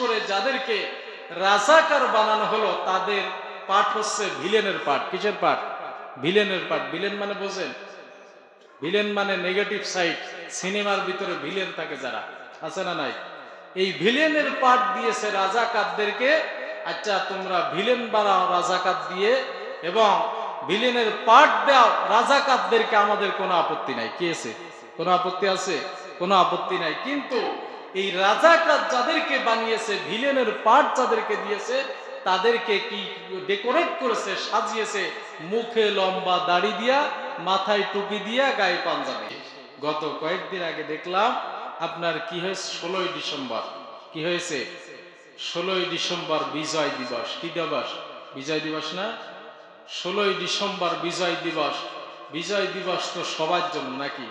করে যাদেরকে রাজাকার বানানো হলো, তাদের পাঠ হচ্ছে ভিলেনের পাঠ। কিসের পাঠ? ভিলেনের পাঠ। ভিলেন মানে বোঝেন? ভিলেন মানে নেগেটিভ সাইড সিনেমার ভিতরে ভিলেন থাকে যারা। আছে না নাই? এই ভিলেনের পাঠ দিয়েছে রাজাকারদেরকে আচ্ছা তোমরা ভিলেন বানাও রাজাকার দিয়ে, এবং ভিলেনের পাঠ দাও রাজাকারদেরকে, আমাদের কোনো আপত্তি নাই। কি আছে? কোনো আপত্তি আছে? কোনো আপত্তি নাই। কিন্তু এই রাজাকার যাদেরকে বানিয়েছে, ভিলেনের পাঠ যাদেরকে দিয়েছে, তাদেরকে কি ডেকোরেট করেছে, সাজিয়েছে? মুখে লম্বা দাড়ি দিয়া, মাথায় টুপি দিয়া, গায়ে পাঞ্জাবি। গত কয়েকদিন আগে দেখলাম, আপনার কি হয়েছে? ষোলোই ডিসেম্বর। কি হয়েছে? ষোলোই ডিসেম্বর বিজয় দিবস। কি দিবস? বিজয় দিবস না? ষোলোই ডিসেম্বর বিজয় দিবস। বিজয় দিবস তো সবার জন্য নাকি?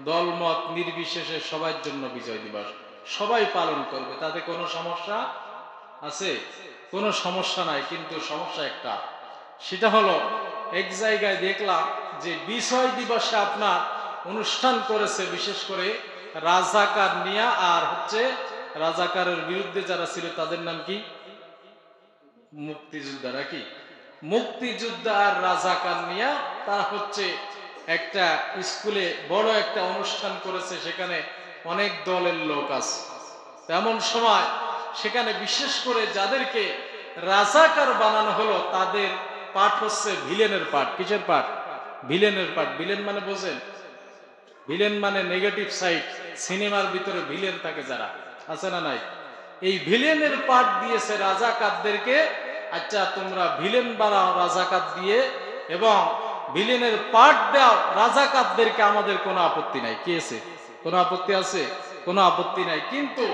দলমত নির্বিশেষে সবার জন্য বিজয় দিবস। সবাই পালন করবে, তাতে কোনো সমস্যা আছে? কোনো সমস্যা নাই, কিন্তু সমস্যা একটা। সেটা হলো, এক জায়গায় দেখলাম যে বিজয় দিবসে আপনার অনুষ্ঠান করেছে, বিশেষ করে রাজাকার নিয়া আর হচ্ছে রাজাকারের বিরুদ্ধে যারা ছিল, তাদের নাম কি? মুক্তিযোদ্ধা নাকি? মুক্তিযোদ্ধা আর রাজাকার নিয়া তারা হচ্ছে একটা স্কুলে বড় একটা অনুষ্ঠান করেছে, সেখানে অনেক দলের লোক আছে। তেমন সময় সেখানে বিশেষ করে যাদেরকে রাজাকার বানানো হলো, তাদের পাঠ হচ্ছে ভিলেনের পাঠ। কিসের পাঠ? ভিলেনের পাঠ। ভিলেন মানে বোঝেন? ভিলেন মানে নেগেটিভ সাইড সিনেমার ভিতরে ভিলেন থাকে যারা। আছে না নাই? এই ভিলেনের পাঠ দিয়েছে রাজাকারদেরকে আচ্ছা তোমরা ভিলেন বানাও রাজাকার দিয়ে, এবং ভিলেনের পাঠ দাও, রাজাকারদেরকে আমাদের কোনো আপত্তি নাই। কি আছে কোনো আপত্তি আছে? কোনো আপত্তি নাই। কিন্তু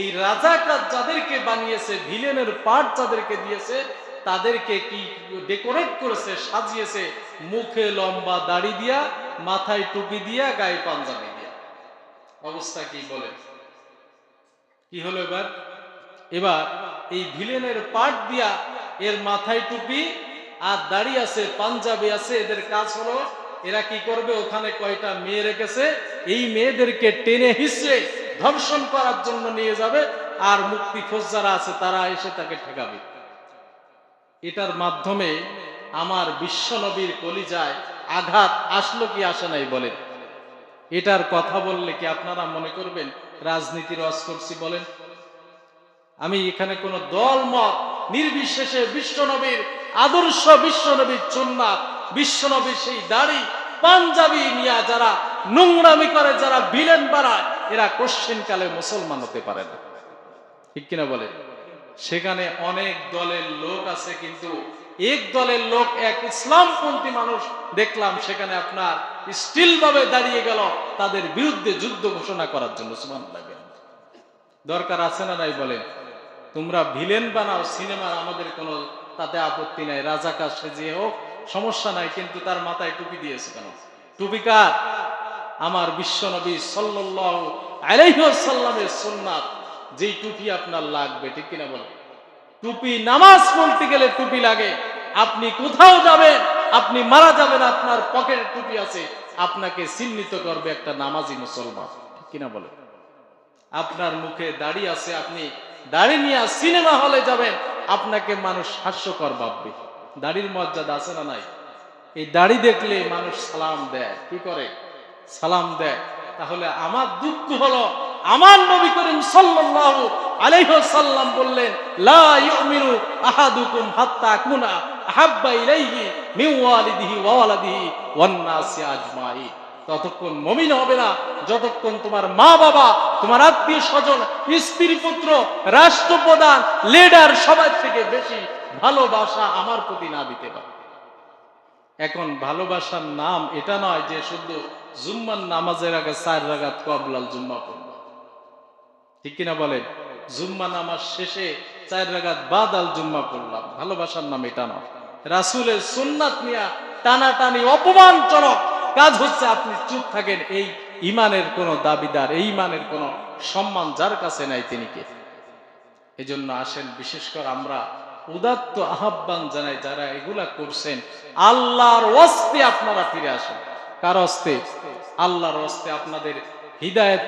এই রাজাকার যাদেরকে বানিয়েছে, ভিলেনের পাঠ যাদেরকে দিয়েছে, তাদেরকে কি ডেকোরেট করেছে, সাজিয়েছে? মুখে লম্বা দাড়ি দিয়া, মাথায় টুপি দিয়া, গায়ে পাঞ্জাবি দিয়া। অবস্থা কি বলে? কি হলো এবার? এবার এই ভিলেনের পাট দিয়া এর মাথায় টুপি আর দাড়ি আছে, পাঞ্জাবি আছে, এদের কাজ হলো, এরা কি করবে? ওখানে কয়টা মেয়ে রেখেছে? এই মেয়েদেরকে টেনে হিসে ধর্ষণ করার জন্য নিয়ে যাবে, আর মুক্তি খোঁজ যারা আছে তারা এসে তাকে ঠেকাবে। এটার মাধ্যমে আমার বিশ্বনবীর কলিজায় আঘাত আসলো কি আসে নাই বলেন। এটার কথা বললে কি আপনারা মনে করবেন রাজনীতির রস করছি বলেন? আমি এখানে কোন দল, মত, নির্বিশেষে বিশ্বনবীর আদর্শ বিশ্বনবীর চুন্নাত বিশ্বনবীর সেই দাড়ি, পাঞ্জাবি নিয়ে যারা নোংরামি করে যারা ভিলেন বাড়ায় এরা কোশ্চিন কালে মুসলমান হতে পারে না। ঠিক কিনা বলে? সেখানে অনেক দলের লোক আছে, কিন্তু এক দলের লোক, এক ইসলামপন্থী মানুষ, দেখলাম সেখানে আপনার স্টিল ভাবে দাঁড়িয়ে গেল, তাদের বিরুদ্ধে যুদ্ধ ঘোষণা করার জন্য সুমান লাগে দরকার আছে না নাই বলে তোমরা ভিলেন বানাও, সিনেমার আমাদের কোনো তাতে আপত্তি নাই, রাজাকার সেজে হোক, সমস্যা নাই, কিন্তু তার মাথায় টুপি দিয়েছে কেন? টুপি কার? আমার বিশ্বনবী সাল্লাল্লাহু আলাইহি ওয়াসাল্লামের সুন্নাত, যেই টুপি আপনার লাগবে, ঠিক কিনা বলেন টুপি নামাজ পড়তে গেলে টুপি লাগে। আপনি কোথাও যাবেন, আপনি মারা যাবেন, আপনার পকেটে টুপি আছে, আপনাকে চিহ্নিত করবে একটা নামাজি মুসলমান, ঠিক কিনা বলে? আপনার মুখে দাড়ি আছে, আপনি দাড়ি নিয়ে সিনেমা হলে যাবেন, আপনাকে মানুষ হাস্যকর ভাববে। দাড়ির মর্যাদা আছে না নাই? এই দাড়ি দেখলে মানুষ সালাম দেয়, কি করে? সালাম দেয়। তাহলে আমার দুঃখ হলো, আমার নবী করিম সাল্লাম বললেন, লা ইউমিনু আহাদুকুম হাত্তা কুনা আহাব্বা ইলাইহি মিন ওয়ালিদিহি ওয়া ওয়ালাদিহি ওয়ান নাসি আজমাইন। ততক্ষণ মমিন হবে না, যতক্ষণ তোমার মা বাবা, তোমার আত্মীয় স্বজন, স্ত্রী পুত্র, রাষ্ট্রপ্রধান লিডার সবার থেকে বেশি ভালোবাসা আমার প্রতি না দিতে পারে। এখন ভালোবাসার নাম এটা নয় যে শুধু জুম্মার নামাজের আগে চার রাগাত কবলাল জুম্মা পড়ব। ঠিক কিনা বলেন? জুম্মা নামাজ শেষে চার রাগাত বাদাল জুম্মা পড়লাম। ভালোবাসার নাম এটা নয়। রাসুলের সুন্নাত নিয়া টানাটানি অপমানজনক কাজ হচ্ছে আপনি চুপ থাকেন। এই ইমানের কোন দাবিদার, এই ইমানের কোন সম্মান যার কাছে নাই তিনি কে? এজন্য আসেন বিশেষ করে আমরা উদাত্ত আহ্বান জানাই, যারা এগুলা করছেন, আল্লাহর অস্তে আপনারা ফিরে আসেন। কার অস্তে আল্লাহর অস্তে আপনাদের হৃদায়ত